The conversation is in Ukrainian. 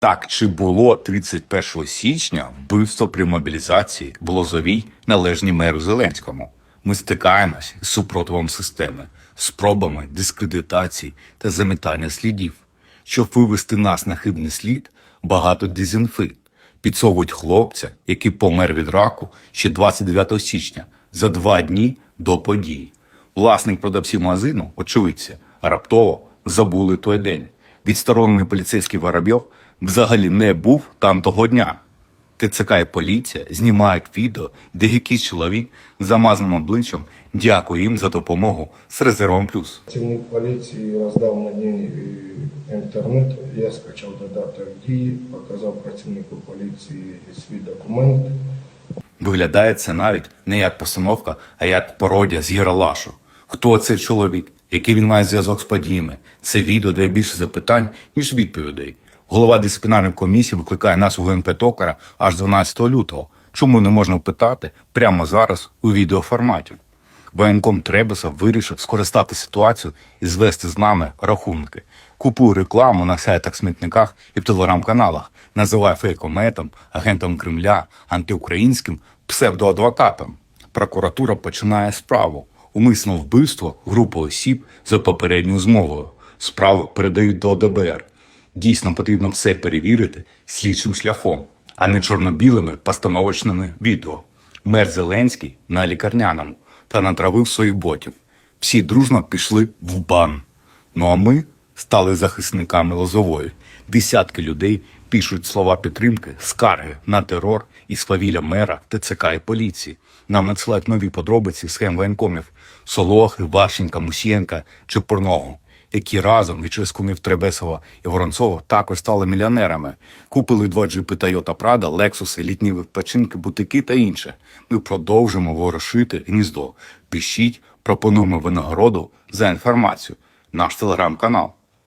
Так, чи було 31 січня вбивство при мобілізації в Лозовій належні меру Зеленському? Ми стикаємось з супротивом системи, спробами дискредитації та замітання слідів. Щоб вивести нас на хибний слід, багато дезінфи. Підсовують хлопця, який помер від раку ще 29 січня, за два дні до подій. Власник продавців магазину, очевидця, раптово забули той день. Відсторонений поліцейський Воробйов взагалі не був там того дня. ТЦК і поліція знімають відео, де якийсь чоловік з замазаним обличчям дякує їм за допомогу з резервом плюс. Працівник поліції роздав мені е, інтернет, я скачав додаток дії, показав працівнику поліції свій документ. Виглядає це навіть не як постановка, а як пародія з Єралашу. Хто цей чоловік? Який він має зв'язок з подіями? Це відео дає більше запитань, ніж відповідей. Голова дисциплінарної комісії викликає нас у ГНП Токара аж 12 лютого. Чому не можна питати прямо зараз у відеоформаті? Воєнком Требеса вирішив скористати ситуацію і звести з нами рахунки. Купує рекламу на сайтах, смітниках і в телеграм-каналах, називає фейкометом, агентом Кремля, антиукраїнським псевдоадвокатом. Прокуратура починає справу. Умисне вбивство групи осіб за попередньою змовою. Справу передають до ДБР. Дійсно потрібно все перевірити слідчим шляхом, а не чорно-білими постановочними відео. Мер Зеленський на лікарняному та натравив своїх ботів. Всі дружно пішли в бан. Ну а ми стали захисниками Лозової. Десятки людей пишуть слова підтримки, скарги на терор і свавілля мера, ТЦК і поліції. Нам надсилають нові подробиці схем воєнкомів Солохи, Ващенка, Мусієнка чи Порного, які разом від ческунів Требесова і Воронцова також стали мільйонерами. Купили два джипи Toyota Prada, Лексуси, літні відпочинки, бутики та інше. Ми продовжимо ворошити гніздо. Пишіть, пропонуємо винагороду за інформацію. Наш телеграм-канал.